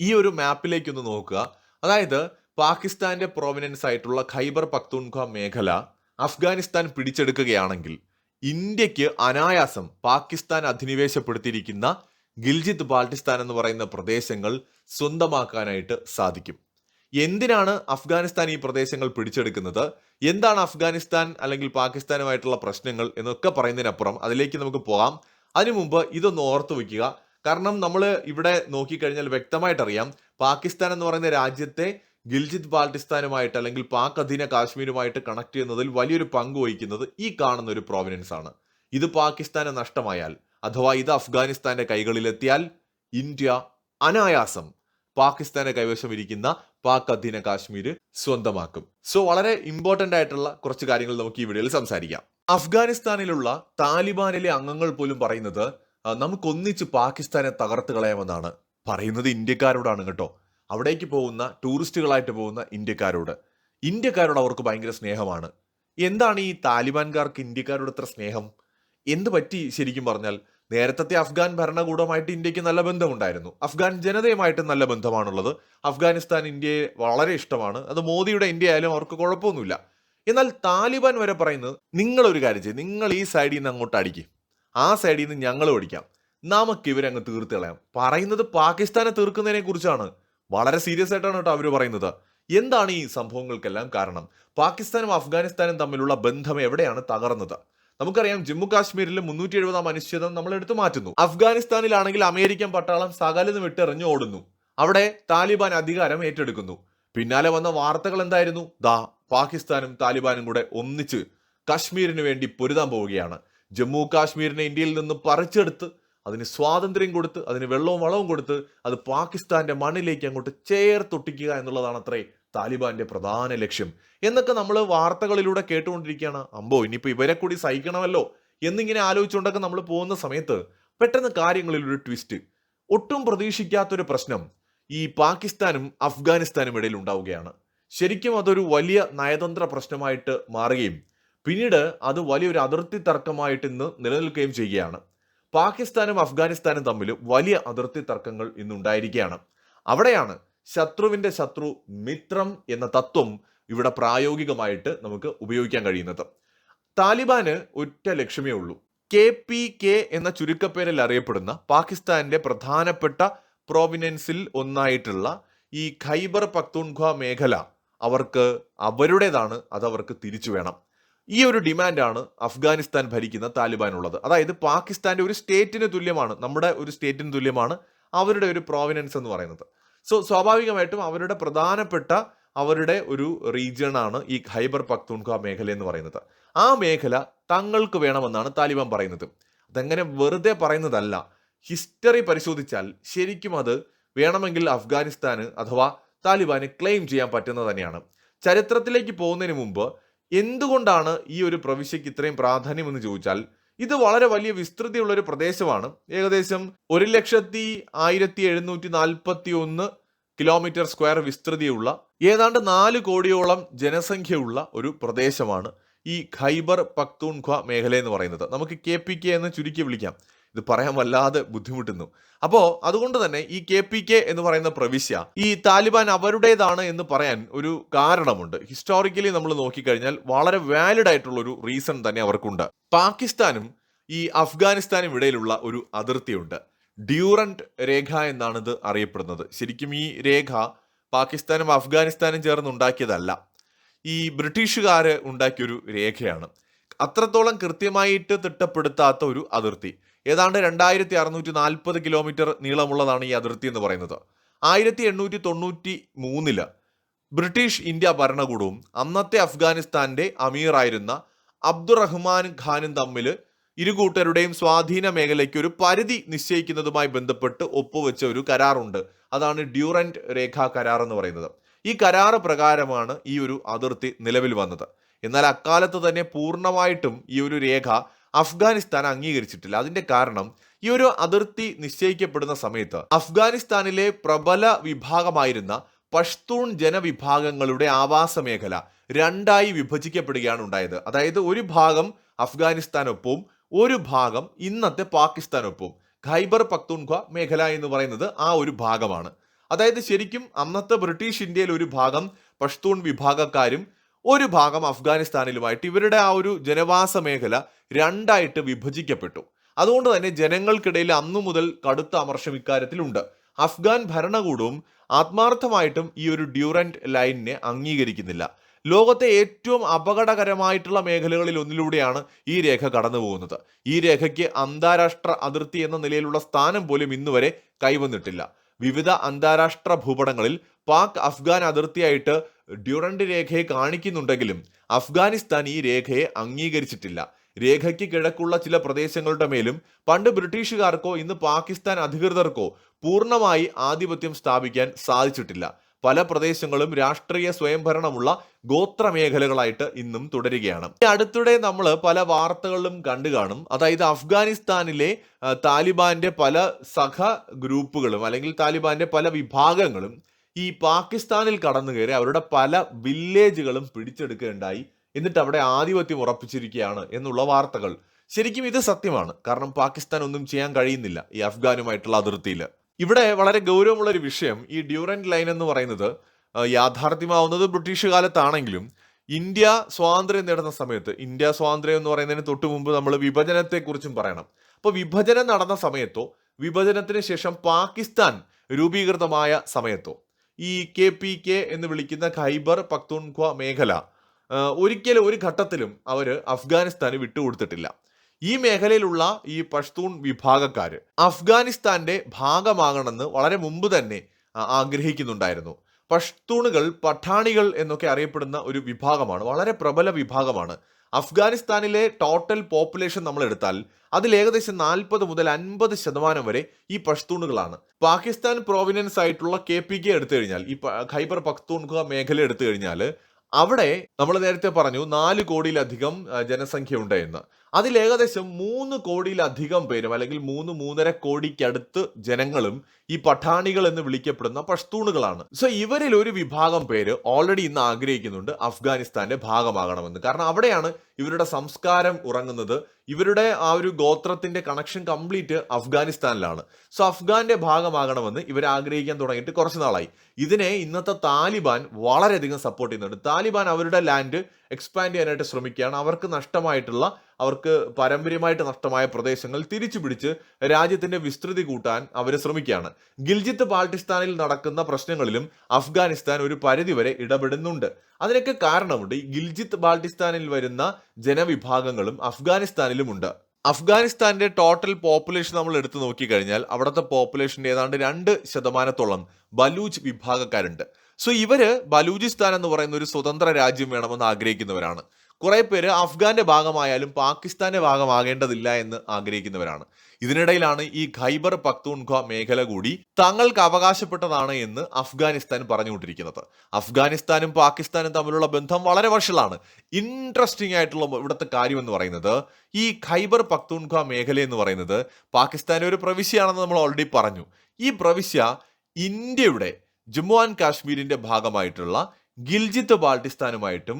ഈ ഒരു മാപ്പിലേക്ക് ഒന്ന് നോക്കുക. അതായത് പാകിസ്ഥാന്റെ പ്രോമിനൻസ് ആയിട്ടുള്ള ഖൈബർ പക്തൂൺഖ മേഖല അഫ്ഗാനിസ്ഥാൻ പിടിച്ചെടുക്കുകയാണെങ്കിൽ ഇന്ത്യയ്ക്ക് അനായാസം പാകിസ്ഥാൻ അധിനിവേശപ്പെടുത്തിയിരിക്കുന്ന ഗിൽജിത്ത് ബാൾട്ടിസ്ഥാൻ എന്ന് പറയുന്ന പ്രദേശങ്ങൾ സ്വന്തമാക്കാനായിട്ട് സാധിക്കും. എന്തിനാണ് അഫ്ഗാനിസ്ഥാൻ ഈ പ്രദേശങ്ങൾ പിടിച്ചെടുക്കുന്നത്? എന്താണ് അഫ്ഗാനിസ്ഥാൻ അല്ലെങ്കിൽ പാകിസ്ഥാനുമായിട്ടുള്ള പ്രശ്നങ്ങൾ എന്നൊക്കെ പറയുന്നതിനപ്പുറം അതിലേക്ക് നമുക്ക് പോകാം. അതിനു മുമ്പ് ഇതൊന്ന് ഓർത്തു വെക്കുക. കാരണം നമ്മൾ ഇവിടെ നോക്കിക്കഴിഞ്ഞാൽ വ്യക്തമായിട്ടറിയാം പാകിസ്ഥാൻ എന്ന് പറയുന്ന രാജ്യത്തെ ഗിൽജിത് ബാൾട്ടിസ്ഥാനുമായിട്ട് അല്ലെങ്കിൽ പാക് അധീന കാശ്മീരുമായിട്ട് കണക്ട് ചെയ്യുന്നതിൽ വലിയൊരു പങ്ക് വഹിക്കുന്നത് ഈ കാണുന്ന ഒരു പ്രോവിനൻസ് ആണ്. ഇത് പാകിസ്ഥാന് നഷ്ടമായാൽ അഥവാ ഇത് അഫ്ഗാനിസ്ഥാന്റെ കൈകളിലെത്തിയാൽ ഇന്ത്യ അനായാസം പാകിസ്ഥാനെ കൈവശം ഇരിക്കുന്ന പാക് അധീന കാശ്മീർ സ്വന്തമാക്കും. സോ വളരെ ഇമ്പോർട്ടന്റ് ആയിട്ടുള്ള കുറച്ച് കാര്യങ്ങൾ നമുക്ക് ഈ വീഡിയോയിൽ സംസാരിക്കാം. അഫ്ഗാനിസ്ഥാനിലുള്ള താലിബാനിലെ അംഗങ്ങൾ പോലും പറയുന്നത് "ആ, നമുക്കൊന്നിച്ച് പാകിസ്ഥാനെ തകർത്ത് കളയാമെന്നാണ് പറയുന്നത് ഇന്ത്യക്കാരോടാണ് കേട്ടോ. അവിടേക്ക് പോകുന്ന ടൂറിസ്റ്റുകളായിട്ട് പോകുന്ന ഇന്ത്യക്കാരോട്. ഇന്ത്യക്കാരോട് അവർക്ക് ഭയങ്കര സ്നേഹമാണ്. എന്താണ് ഈ താലിബാൻകാർക്ക് ഇന്ത്യക്കാരോട് ഇത്ര സ്നേഹം? എന്ത് പറ്റി ശരിക്കും പറഞ്ഞാൽ? നേരത്തെ അഫ്ഗാൻ ഭരണകൂടമായിട്ട് ഇന്ത്യയ്ക്ക് നല്ല ബന്ധമുണ്ടായിരുന്നു. അഫ്ഗാൻ ജനതയുമായിട്ട് നല്ല ബന്ധമാണുള്ളത്. അഫ്ഗാനിസ്ഥാൻ ഇന്ത്യയെ വളരെ ഇഷ്ടമാണ്. അത് മോദിയുടെ ഇന്ത്യ ആയാലും അവർക്ക് കുഴപ്പമൊന്നുമില്ല. എന്നാൽ താലിബാൻ വരെ പറയുന്നത് നിങ്ങളൊരു കാര്യം ചെയ്യും. നിങ്ങൾ ഈ സൈഡിൽ നിന്ന് അങ്ങോട്ട് അടിക്കും. ആ സൈഡിൽ നിന്ന് ഞങ്ങൾ ഓടിക്കാം നമുക്ക് ഇവരങ്ങ് തീർത്ത് കളയാം. പറയുന്നത് പാകിസ്ഥാനെ തീർക്കുന്നതിനെ കുറിച്ചാണ്. വളരെ സീരിയസ് ആയിട്ടാണ് കേട്ടോ അവർ പറയുന്നത്. എന്താണ് ഈ സംഭവങ്ങൾക്കെല്ലാം കാരണം? പാകിസ്ഥാനും അഫ്ഗാനിസ്ഥാനും തമ്മിലുള്ള ബന്ധം എവിടെയാണ് തകർന്നത്? നമുക്കറിയാം ജമ്മു കാശ്മീരിലെ മുന്നൂറ്റി എഴുപതാം അനുച്ഛേദം നമ്മൾ എടുത്തു മാറ്റുന്നു. അഫ്ഗാനിസ്ഥാനിലാണെങ്കിൽ അമേരിക്കൻ പട്ടാളം സകലതും വിട്ടെറിഞ്ഞു ഓടുന്നു. അവിടെ താലിബാൻ അധികാരം ഏറ്റെടുക്കുന്നു. പിന്നാലെ വന്ന വാർത്തകൾ എന്തായിരുന്നു? ദാ പാകിസ്ഥാനും താലിബാനും കൂടെ ഒന്നിച്ച് കശ്മീരിന് വേണ്ടി പൊരുതാൻ പോവുകയാണ്. ജമ്മു കാശ്മീരിനെ ഇന്ത്യയിൽ നിന്ന് പറിച്ചെടുത്ത് അതിന് സ്വാതന്ത്ര്യം കൊടുത്ത് അതിന് വെള്ളവും വളവും കൊടുത്ത് അത് പാകിസ്ഥാന്റെ മണ്ണിലേക്ക് അങ്ങോട്ട് ചേർത്തൊട്ടിക്കുക എന്നുള്ളതാണ് അത്രേ താലിബാന്റെ പ്രധാന ലക്ഷ്യം. എന്നൊക്കെ നമ്മൾ വാർത്തകളിലൂടെ കേട്ടുകൊണ്ടിരിക്കുകയാണ്. അമ്പോ ഇനിയിപ്പോൾ ഇവരെ കൂടി സഹിക്കണമല്ലോ എന്നിങ്ങനെ ആലോചിച്ചുകൊണ്ടൊക്കെ നമ്മൾ പോകുന്ന സമയത്ത് പെട്ടെന്ന് കാര്യങ്ങളിൽ ഒരു ട്വിസ്റ്റ്. ഒട്ടും പ്രതീക്ഷിക്കാത്തൊരു പ്രശ്നം ഈ പാകിസ്ഥാനും അഫ്ഗാനിസ്ഥാനും ഇടയിൽ ഉണ്ടാവുകയാണ്. ശരിക്കും അതൊരു വലിയ നയതന്ത്ര പ്രശ്നമായിട്ട് മാറുകയും പിന്നീട് അത് വലിയൊരു അതിർത്തി തർക്കമായിട്ട് ഇന്ന് നിലനിൽക്കുകയും ചെയ്യുകയാണ്. പാകിസ്ഥാനും അഫ്ഗാനിസ്ഥാനും തമ്മിൽ വലിയ അതിർത്തി തർക്കങ്ങൾ ഇന്നുണ്ടായിരിക്കുകയാണ് അവിടെയാണ് ശത്രുവിന്റെ ശത്രു മിത്രം എന്ന തത്വം ഇവിടെ പ്രായോഗികമായിട്ട് നമുക്ക് ഉപയോഗിക്കാൻ കഴിയുന്നത്. താലിബാന് ഒറ്റ ലക്ഷ്യമേ ഉള്ളൂ. കെ പി കെ എന്ന ചുരുക്കപ്പേരിൽ അറിയപ്പെടുന്ന പാകിസ്ഥാന്റെ പ്രധാനപ്പെട്ട പ്രോവിനൻസിൽ ഒന്നായിട്ടുള്ള ഈ ഖൈബർ പക്തൂൺഖ മേഖല അവർക്ക് അവരുടേതാണ് അതവർക്ക് തിരിച്ചു വേണം. ഈ ഒരു ഡിമാൻഡാണ് അഫ്ഗാനിസ്ഥാൻ ഭരിക്കുന്ന താലിബാനുള്ളത്. അതായത് പാകിസ്ഥാന്റെ ഒരു സ്റ്റേറ്റിന് തുല്യമാണ് നമ്മുടെ ഒരു സ്റ്റേറ്റിന് തുല്യമാണ് അവരുടെ ഒരു പ്രോവിനൻസ് എന്ന് പറയുന്നത്. സോ സ്വാഭാവികമായിട്ടും അവരുടെ പ്രധാനപ്പെട്ട അവരുടെ ഒരു റീജിയണാണ് ഈ ഹൈബർ പക്തൂൺഖ മേഖല എന്ന് പറയുന്നത്. ആ മേഖല തങ്ങൾക്ക് വേണമെന്നാണ് താലിബാൻ പറയുന്നത്. അതങ്ങനെ വെറുതെ പറയുന്നതല്ല ഹിസ്റ്ററി പരിശോധിച്ചാൽ ശരിക്കും അത് വേണമെങ്കിൽ അഫ്ഗാനിസ്ഥാന് അഥവാ താലിബാന് ക്ലെയിം ചെയ്യാൻ പറ്റുന്നത് തന്നെയാണ്. ചരിത്രത്തിലേക്ക് പോകുന്നതിന് മുമ്പ് എന്തുകൊണ്ടാണ് ഈ ഒരു പ്രവിശ്യക്ക് ഇത്രയും പ്രാധാന്യം എന്ന് ചോദിച്ചാൽ ഇത് വളരെ വലിയ വിസ്തൃതിയുള്ള ഒരു പ്രദേശമാണ്. ഏകദേശം ഒരു ലക്ഷത്തി ആയിരത്തി എഴുന്നൂറ്റി നാൽപ്പത്തി ഒന്ന് കിലോമീറ്റർ സ്ക്വയർ വിസ്തൃതിയുള്ള ഏതാണ്ട് നാല് കോടിയോളം ജനസംഖ്യയുള്ള ഒരു പ്രദേശമാണ് ഈ ഖൈബർ പക്തൂൺഖ്വ മേഖല എന്ന് പറയുന്നത്. നമുക്ക് കെ പി കെ എന്ന് ചുരുക്കി വിളിക്കാം. ഇത് പറയാൻ വല്ലാതെ ബുദ്ധിമുട്ടുന്നു. അപ്പോ അതുകൊണ്ട് തന്നെ ഈ കെ പി കെ എന്ന് പറയുന്ന പ്രവിശ്യ ഈ താലിബാൻ അവരുടേതാണ് എന്ന് പറയാൻ ഒരു കാരണമുണ്ട്. ഹിസ്റ്റോറിക്കലി നമ്മൾ നോക്കിക്കഴിഞ്ഞാൽ വളരെ വാലിഡ് ആയിട്ടുള്ള ഒരു റീസൺ തന്നെ അവർക്കുണ്ട്. പാകിസ്ഥാനും ഈ അഫ്ഗാനിസ്ഥാനും ഇടയിലുള്ള ഒരു അതിർത്തിയുണ്ട്. ഡ്യൂറന്റ് രേഖ എന്നാണിത് അറിയപ്പെടുന്നത്. ശരിക്കും ഈ രേഖ പാകിസ്ഥാനും അഫ്ഗാനിസ്ഥാനും ചേർന്ന് ഉണ്ടാക്കിയതല്ല ഈ ബ്രിട്ടീഷുകാർ ഉണ്ടാക്കിയൊരു രേഖയാണ്. അത്രത്തോളം കൃത്യമായിട്ട് തിട്ടപ്പെടുത്താത്ത ഒരു അതിർത്തി. ഏതാണ്ട് രണ്ടായിരത്തി അറുന്നൂറ്റി നാൽപ്പത് കിലോമീറ്റർ നീളമുള്ളതാണ് ഈ അതിർത്തി എന്ന് പറയുന്നത്. ആയിരത്തി എണ്ണൂറ്റി തൊണ്ണൂറ്റി മൂന്നിൽ ബ്രിട്ടീഷ് ഇന്ത്യ ഭരണകൂടവും അന്നത്തെ അഫ്ഗാനിസ്ഥാന്റെ അമീറായിരുന്ന അബ്ദുറഹ്മാൻ ഖാനും തമ്മിൽ ഇരു കൂട്ടരുടെയും സ്വാധീന മേഖലയ്ക്ക് ഒരു പരിധി നിശ്ചയിക്കുന്നതുമായി ബന്ധപ്പെട്ട് ഒപ്പുവെച്ച ഒരു കരാറുണ്ട്. അതാണ് ഡ്യൂറന്റ് രേഖാ കരാർ എന്ന് പറയുന്നത്. ഈ കരാറ് പ്രകാരമാണ് ഈ ഒരു അതിർത്തി നിലവിൽ വന്നത്. എന്നാൽ അക്കാലത്ത് തന്നെ പൂർണമായിട്ടും ഈ ഒരു രേഖ അഫ്ഗാനിസ്ഥാൻ അംഗീകരിച്ചിട്ടില്ല. അതിന്റെ കാരണം ഈ ഒരു അതിർത്തി നിശ്ചയിക്കപ്പെടുന്ന സമയത്ത് അഫ്ഗാനിസ്ഥാനിലെ പ്രബല വിഭാഗമായിരുന്ന പഷ്തൂൺ ജനവിഭാഗങ്ങളുടെ ആവാസ മേഖല രണ്ടായി വിഭജിക്കപ്പെടുകയാണ് ഉണ്ടായത്. അതായത് ഒരു ഭാഗം അഫ്ഗാനിസ്ഥാനൊപ്പവും ഒരു ഭാഗം ഇന്നത്തെ പാകിസ്ഥാനൊപ്പവും. ഖൈബർ പക്തൂൺഖ മേഖല എന്ന് പറയുന്നത് ആ ഒരു ഭാഗമാണ്. അതായത് ശരിക്കും അന്നത്തെ ബ്രിട്ടീഷ് ഇന്ത്യയിൽ ഒരു ഭാഗം പഷ്തൂൺ വിഭാഗക്കാരും ഒരു ഭാഗം അഫ്ഗാനിസ്ഥാനിലുമായിട്ട് ഇവരുടെ ആ ഒരു ജനവാസ മേഖല രണ്ടായിട്ട് വിഭജിക്കപ്പെട്ടു. അതുകൊണ്ട് തന്നെ ജനങ്ങൾക്കിടയിൽ അന്നു മുതൽ കടുത്ത അമർഷം ഇക്കാര്യത്തിലുണ്ട്. അഫ്ഗാൻ ഭരണകൂടവും ആത്മാർത്ഥമായിട്ടും ഈ ഒരു ഡ്യൂറന്റ് ലൈനിനെ അംഗീകരിക്കുന്നില്ല. ലോകത്തെ ഏറ്റവും അപകടകരമായിട്ടുള്ള മേഖലകളിൽ ഒന്നിലൂടെയാണ് ഈ രേഖ കടന്നു പോകുന്നത്. ഈ രേഖയ്ക്ക് അന്താരാഷ്ട്ര അതിർത്തി എന്ന നിലയിലുള്ള സ്ഥാനം പോലും ഇന്നുവരെ കൈവന്നിട്ടില്ല. വിവിധ അന്താരാഷ്ട്ര ഭൂപടങ്ങളിൽ പാക് അഫ്ഗാൻ അതിർത്തിയായിട്ട് ഡ്യൂറന്റ് രേഖയെ കാണിക്കുന്നുണ്ടെങ്കിലും അഫ്ഗാനിസ്ഥാൻ ഈ രേഖയെ അംഗീകരിച്ചിട്ടില്ല. രേഖയ്ക്ക് കിഴക്കുള്ള ചില പ്രദേശങ്ങളുടെ മേലും പണ്ട് ബ്രിട്ടീഷുകാർക്കോ ഇന്ന് പാകിസ്ഥാൻ അധികൃതർക്കോ പൂർണമായി ആധിപത്യം സ്ഥാപിക്കാൻ സാധിച്ചിട്ടില്ല. പല പ്രദേശങ്ങളും രാഷ്ട്രീയ സ്വയംഭരണമുള്ള ഗോത്ര മേഖലകളായിട്ട് ഇന്നും തുടരുകയാണ്. അടുത്തിടെ നമ്മൾ പല വാർത്തകളിലും കണ്ടു കാണും. അതായത് അഫ്ഗാനിസ്ഥാനിലെ താലിബാന്റെ പല സഹ ഗ്രൂപ്പുകളും അല്ലെങ്കിൽ താലിബാന്റെ പല വിഭാഗങ്ങളും ഈ പാകിസ്ഥാനിൽ കടന്നു കയറി അവരുടെ പല വില്ലേജുകളും പിടിച്ചെടുക്കുകയുണ്ടായി. എന്നിട്ട് അവിടെ ആധിപത്യം ഉറപ്പിച്ചിരിക്കുകയാണ് എന്നുള്ള വാർത്തകൾ. ശരിക്കും ഇത് സത്യമാണ്. കാരണം പാകിസ്ഥാൻ ഒന്നും ചെയ്യാൻ കഴിയുന്നില്ല ഈ അഫ്ഗാനുമായിട്ടുള്ള അതിർത്തിയിൽ ഇവിടെ വളരെ ഗൗരവമുള്ള ഒരു വിഷയം ഈ ഡ്യൂറന്റ് ലൈൻ എന്ന് പറയുന്നത് യാഥാർത്ഥ്യമാവുന്നത് ബ്രിട്ടീഷ് കാലത്താണെങ്കിലും ഇന്ത്യ സ്വാതന്ത്ര്യം നേടുന്ന സമയത്ത് ഇന്ത്യ സ്വാതന്ത്ര്യം എന്ന് പറയുന്നതിന് തൊട്ട് മുമ്പ് നമ്മൾ വിഭജനത്തെക്കുറിച്ചും പറയണം. അപ്പോൾ വിഭജനം നടന്ന സമയത്തോ വിഭജനത്തിന് ശേഷം പാകിസ്ഥാൻ രൂപീകൃതമായ സമയത്തോ ഈ കെ പി കെ എന്ന് വിളിക്കുന്ന ഖൈബർ പക്തൂൺഖ്വ മേഖല ഒരിക്കലും ഒരു ഘട്ടത്തിലും അവർ അഫ്ഗാനിസ്ഥാന് വിട്ടുകൊടുത്തിട്ടില്ല. ഈ മേഖലയിലുള്ള ഈ പഷ്തൂൺ വിഭാഗക്കാർ അഫ്ഗാനിസ്ഥാന്റെ ഭാഗമാകണമെന്ന് വളരെ മുമ്പ് തന്നെ ആഗ്രഹിക്കുന്നുണ്ടായിരുന്നു. പഷ്തൂണുകൾ പഠാണികൾ എന്നൊക്കെ അറിയപ്പെടുന്ന ഒരു വിഭാഗമാണ് വളരെ പ്രബല വിഭാഗമാണ്. അഫ്ഗാനിസ്ഥാനിലെ ടോട്ടൽ പോപ്പുലേഷൻ നമ്മൾ എടുത്താൽ അതിൽ ഏകദേശം നാൽപ്പത് മുതൽ അൻപത് ശതമാനം വരെ ഈ പഷ്തൂണുകളാണ്. പാകിസ്ഥാൻ പ്രോവിനൻസ് ആയിട്ടുള്ള കെ പി കെ എടുത്തു കഴിഞ്ഞാൽ ഈ ഖൈബർ പഖ്തൂൺഖ മേഖല എടുത്തു കഴിഞ്ഞാൽ അവിടെ നമ്മൾ നേരത്തെ പറഞ്ഞു നാല് കോടിയിലധികം ജനസംഖ്യ ഉണ്ട് എന്ന്. അതിൽ ഏകദേശം മൂന്ന് കോടിയിലധികം പേരും അല്ലെങ്കിൽ മൂന്ന് മൂന്നര കോടിക്കടുത്ത് ജനങ്ങളും ഈ പഠാണികൾ എന്ന് വിളിക്കപ്പെടുന്ന പഷ്തൂണുകളാണ്. സോ ഇവരിൽ ഒരു വിഭാഗം പേര് ഓൾറെഡി ഇന്ന് ആഗ്രഹിക്കുന്നുണ്ട് അഫ്ഗാനിസ്ഥാന്റെ ഭാഗമാകണമെന്ന്. കാരണം അവിടെയാണ് ഇവരുടെ സംസ്കാരം ഉറങ്ങുന്നത്. ഇവരുടെ ആ ഒരു ഗോത്രത്തിന്റെ കണക്ഷൻ കംപ്ലീറ്റ് അഫ്ഗാനിസ്ഥാനിലാണ്. സോ അഫ്ഗാന്റെ ഭാഗമാകണമെന്ന് ഇവർ ആഗ്രഹിക്കാൻ തുടങ്ങിയിട്ട് കുറച്ച് നാളായി. ഇതിനെ ഇന്നത്തെ താലിബാൻ വളരെയധികം സപ്പോർട്ട് ചെയ്യുന്നുണ്ട്. താലിബാൻ അവരുടെ ലാൻഡ് എക്സ്പാൻഡ് ചെയ്യാനായിട്ട് ശ്രമിക്കുകയാണ്. അവർക്ക് നഷ്ടമായിട്ടുള്ള അവർക്ക് പാരമ്പര്യമായിട്ട് നഷ്ടമായ പ്രദേശങ്ങൾ തിരിച്ചു പിടിച്ച് രാജ്യത്തിന്റെ വിസ്തൃതി കൂട്ടാൻ അവർ ശ്രമിക്കുകയാണ്. ഗിൽജിത്ത് പാകിസ്ഥാനിൽ നടക്കുന്ന പ്രശ്നങ്ങളിലും അഫ്ഗാനിസ്ഥാൻ ഒരു പരിധിവരെ ഇടപെടുന്നുണ്ട്. അതിനൊക്കെ കാരണമുണ്ട്. ഈ ഗിൽജിത്ത് ബാൾട്ടിസ്ഥാനിൽ വരുന്ന ജനവിഭാഗങ്ങളും അഫ്ഗാനിസ്ഥാനിലുമുണ്ട്. അഫ്ഗാനിസ്ഥാന്റെ ടോട്ടൽ പോപ്പുലേഷൻ നമ്മൾ എടുത്തു നോക്കിക്കഴിഞ്ഞാൽ അവിടുത്തെ പോപ്പുലേഷന്റെ ഏതാണ്ട് രണ്ട് ശതമാനത്തോളം ബലൂജ് വിഭാഗക്കാരുണ്ട്. സോ ഇവർ ബലൂചിസ്ഥാൻ എന്ന് പറയുന്ന ഒരു സ്വതന്ത്ര രാജ്യം വേണമെന്ന് ആഗ്രഹിക്കുന്നവരാണ്. കുറെ പേര് അഫ്ഗാന്റെ ഭാഗമായാലും പാകിസ്ഥാന്റെ ഭാഗമാകേണ്ടതില്ല എന്ന് ആഗ്രഹിക്കുന്നവരാണ്. ഇതിനിടയിലാണ് ഈ ഖൈബർ പക്തൂൺഖ മേഖല കൂടി തങ്ങൾക്ക് അവകാശപ്പെട്ടതാണ് എന്ന് അഫ്ഗാനിസ്ഥാൻ പറഞ്ഞുകൊണ്ടിരിക്കുന്നത്. അഫ്ഗാനിസ്ഥാനും പാകിസ്ഥാനും തമ്മിലുള്ള ബന്ധം വളരെ വഷളാണ്. ഇൻട്രസ്റ്റിംഗ് ആയിട്ടുള്ള ഇവിടുത്തെ കാര്യം എന്ന് പറയുന്നത് ഈ ഖൈബർ പക്തൂൺഖ മേഖല എന്ന് പറയുന്നത് പാകിസ്ഥാന്റെ ഒരു പ്രവിശ്യയാണെന്ന് നമ്മൾ ഓൾറെഡി പറഞ്ഞു. ഈ പ്രവിശ്യ ഇന്ത്യയുടെ ജമ്മു ആൻഡ് കാശ്മീരിന്റെ ഭാഗമായിട്ടുള്ള ഗിൽജിത്ത് ബാൾട്ടിസ്ഥാനുമായിട്ടും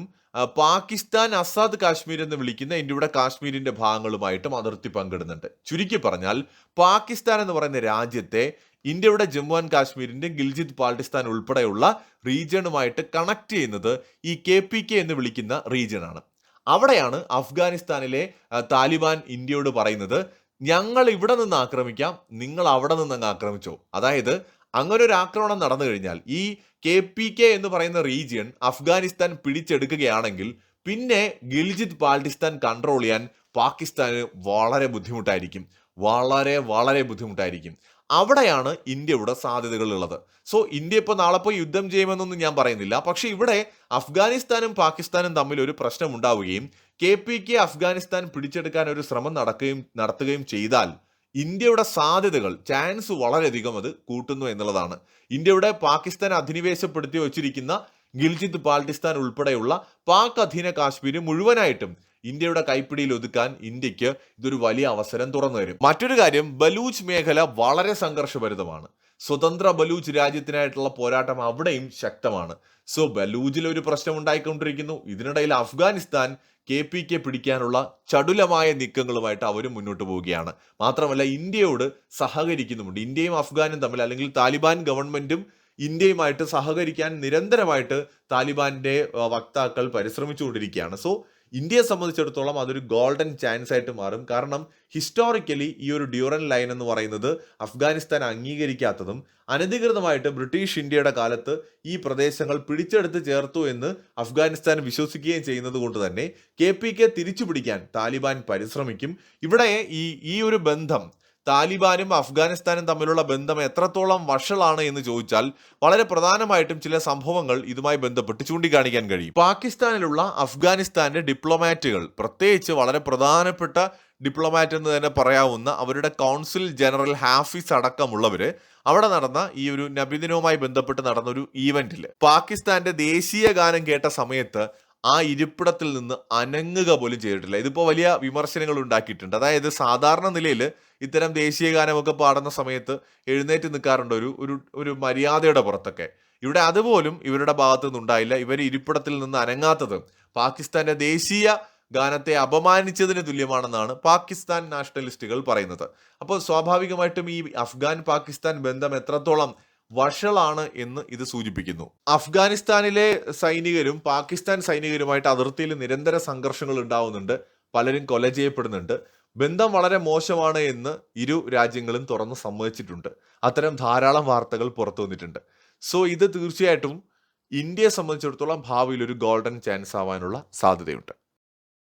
പാകിസ്ഥാൻ അസാദ് കാശ്മീർ എന്ന് വിളിക്കുന്ന ഇന്ത്യയുടെ കാശ്മീരിന്റെ ഭാഗങ്ങളുമായിട്ടും അതിർത്തി പങ്കിടുന്നുണ്ട്. ചുരുക്കി പറഞ്ഞാൽ പാകിസ്ഥാൻ എന്ന് പറയുന്ന രാജ്യത്തെ ഇന്ത്യയുടെ ജമ്മു ആൻഡ് കാശ്മീരിന്റെ ഗിൽജിത്ത് ബാൾട്ടിസ്ഥാൻ ഉൾപ്പെടെയുള്ള റീജിയണുമായിട്ട് കണക്ട് ചെയ്യുന്നത് ഈ കെ പി കെ എന്ന് വിളിക്കുന്ന റീജിയനാണ് അവിടെയാണ് അഫ്ഗാനിസ്ഥാനിലെ താലിബാൻ ഇന്ത്യയോട് പറയുന്നത് ഞങ്ങൾ ഇവിടെ നിന്ന് ആക്രമിക്കാം നിങ്ങൾ അവിടെ നിന്ന് അങ്ങ് ആക്രമിച്ചോ. അതായത് അങ്ങനെ ഒരു ആക്രമണം നടന്നു കഴിഞ്ഞാൽ ഈ കെ പി കെ എന്ന് പറയുന്ന റീജിയൺ അഫ്ഗാനിസ്ഥാൻ പിടിച്ചെടുക്കുകയാണെങ്കിൽ പിന്നെ ഗിൽജിത് ബാൽട്ടിസ്ഥാൻ കൺട്രോൾ ചെയ്യാൻ പാകിസ്ഥാന് വളരെ ബുദ്ധിമുട്ടായിരിക്കും. വളരെ വളരെ ബുദ്ധിമുട്ടായിരിക്കും. അവിടെയാണ് ഇന്ത്യയുടെ സാധ്യതകൾ ഉള്ളത് സോ ഇന്ത്യ ഇപ്പോൾ നാളെ പോയി യുദ്ധം ചെയ്യുമെന്നൊന്നും ഞാൻ പറയുന്നില്ല. പക്ഷേ ഇവിടെ അഫ്ഗാനിസ്ഥാനും പാകിസ്ഥാനും തമ്മിൽ ഒരു പ്രശ്നം ഉണ്ടാവുകയും കെ പി കെ അഫ്ഗാനിസ്ഥാൻ പിടിച്ചെടുക്കാൻ ഒരു ശ്രമം നടക്കുകയും നടത്തുകയും ചെയ്താൽ ഇന്ത്യയുടെ സാധ്യതകൾ ചാൻസ് വളരെയധികം അത് കൂട്ടുന്നു എന്നുള്ളതാണ്. ഇന്ത്യയുടെ പാകിസ്ഥാൻ അധിനിവേശപ്പെടുത്തി വച്ചിരിക്കുന്ന ഗിൽജിത്ത് ബാൽട്ടിസ്ഥാൻ ഉൾപ്പെടെയുള്ള പാക് അധീന കാശ്മീർ മുഴുവനായിട്ടും ഇന്ത്യയുടെ കൈപ്പിടിയിൽ ഒതുക്കാൻ ഇന്ത്യയ്ക്ക് ഇതൊരു വലിയ അവസരം തുറന്നു തരും. മറ്റൊരു കാര്യം ബലൂച്ച് മേഖല വളരെ സംഘർഷഭരിതമാണ്. സ്വതന്ത്ര ബലൂച്ച് രാജ്യത്തിനായിട്ടുള്ള പോരാട്ടം അവിടെയും ശക്തമാണ്. സോ ബലൂജിൽ ഒരു പ്രശ്നം ഉണ്ടായിക്കൊണ്ടിരിക്കുന്നു. ഇതിനിടയിൽ അഫ്ഗാനിസ്ഥാൻ കെ പി കെ പിടിക്കാനുള്ള ചടുലമായ നീക്കങ്ങളുമായിട്ട് അവർ മുന്നോട്ട് പോവുകയാണ്. മാത്രമല്ല ഇന്ത്യയോട് സഹകരിക്കുന്നുമുണ്ട്. ഇന്ത്യയും അഫ്ഗാനും തമ്മിൽ അല്ലെങ്കിൽ താലിബാൻ ഗവൺമെന്റും ഇന്ത്യയുമായിട്ട് സഹകരിക്കാൻ നിരന്തരമായിട്ട് താലിബാന്റെ വക്താക്കൾ പരിശ്രമിച്ചുകൊണ്ടിരിക്കുകയാണ്. സോ ഇന്ത്യയെ സംബന്ധിച്ചിടത്തോളം അതൊരു ഗോൾഡൻ ചാൻസ് ആയിട്ട് മാറും. കാരണം ഹിസ്റ്റോറിക്കലി ഈ ഒരു ഡ്യൂറൻ ലൈൻ എന്ന് പറയുന്നത് അഫ്ഗാനിസ്ഥാൻ അംഗീകരിക്കാത്തതും അനധികൃതമായിട്ട് ബ്രിട്ടീഷ് ഇന്ത്യയുടെ കാലത്ത് ഈ പ്രദേശങ്ങൾ പിടിച്ചെടുത്ത് ചേർത്തു എന്ന് അഫ്ഗാനിസ്ഥാൻ വിശ്വസിക്കുകയും ചെയ്യുന്നത് കൊണ്ട് തന്നെ കെ പി കെ തിരിച്ചു പിടിക്കാൻ താലിബാൻ പരിശ്രമിക്കും. ഇവിടെ ഈ ഈ ഒരു ബന്ധം താലിബാനും അഫ്ഗാനിസ്ഥാനും തമ്മിലുള്ള ബന്ധം എത്രത്തോളം വഷളാണ് എന്ന് ചോദിച്ചാൽ വളരെ പ്രധാനമായിട്ടും ചില സംഭവങ്ങൾ ഇതുമായി ബന്ധപ്പെട്ട് ചൂണ്ടിക്കാണിക്കാൻ കഴിയും. പാകിസ്ഥാനിലുള്ള അഫ്ഗാനിസ്ഥാന്റെ ഡിപ്ലോമാറ്റുകൾ പ്രത്യേകിച്ച് വളരെ പ്രധാനപ്പെട്ട ഡിപ്ലോമാറ്റ് എന്ന് തന്നെ പറയാവുന്ന അവരുടെ കൗൺസിൽ ജനറൽ ഹാഫിസ് അടക്കമുള്ളവർ അവിടെ നടന്ന ഈ ഒരു നബിദിനവുമായി ബന്ധപ്പെട്ട് നടന്ന ഒരു ഈവന്റിൽ പാകിസ്ഥാന്റെ ദേശീയ ഗാനം കേട്ട സമയത്ത് ആ ഇരിപ്പിടത്തിൽ നിന്ന് അനങ്ങുക പോലും ചെയ്തിട്ടില്ല. ഇതിപ്പോൾ വലിയ വിമർശനങ്ങൾ ഉണ്ടാക്കിയിട്ടുണ്ട്. അതായത് സാധാരണ നിലയിൽ ഇത്തരം ദേശീയ ഗാനമൊക്കെ പാടുന്ന സമയത്ത് എഴുന്നേറ്റ് നിൽക്കാറുണ്ട് ഒരു ഒരു മര്യാദയുടെ പുറത്തൊക്കെ. ഇവിടെ അതുപോലും ഇവരുടെ ഭാഗത്തു നിന്നുണ്ടായില്ല ഇവർ ഇരിപ്പിടത്തിൽ നിന്ന് അനങ്ങാത്തത് പാകിസ്ഥാന്റെ ദേശീയ ഗാനത്തെ അപമാനിച്ചതിന് തുല്യമാണെന്നാണ് പാകിസ്ഥാൻ നാഷണലിസ്റ്റുകൾ പറയുന്നത്. അപ്പോൾ സ്വാഭാവികമായിട്ടും ഈ അഫ്ഗാൻ പാകിസ്ഥാൻ ബന്ധം എത്രത്തോളം വഷളാണ് എന്ന് ഇത് സൂചിപ്പിക്കുന്നു. അഫ്ഗാനിസ്ഥാനിലെ സൈനികരും പാകിസ്ഥാൻ സൈനികരുമായിട്ട് അതിർത്തിയിൽ നിരന്തര സംഘർഷങ്ങൾ ഉണ്ടാവുന്നുണ്ട്. പലരും കൊല ചെയ്യപ്പെടുന്നുണ്ട്. ബന്ധം വളരെ മോശമാണ് എന്ന് ഇരു രാജ്യങ്ങളും തുറന്ന് സമ്മതിച്ചിട്ടുണ്ട്. അത്തരം ധാരാളം വാർത്തകൾ പുറത്തു വന്നിട്ടുണ്ട്. സോ ഇത് തീർച്ചയായിട്ടും ഇന്ത്യയെ സംബന്ധിച്ചിടത്തോളം ഭാവിയിൽ ഒരു ഗോൾഡൻ ചാൻസ് ആവാനുള്ള സാധ്യതയുണ്ട്.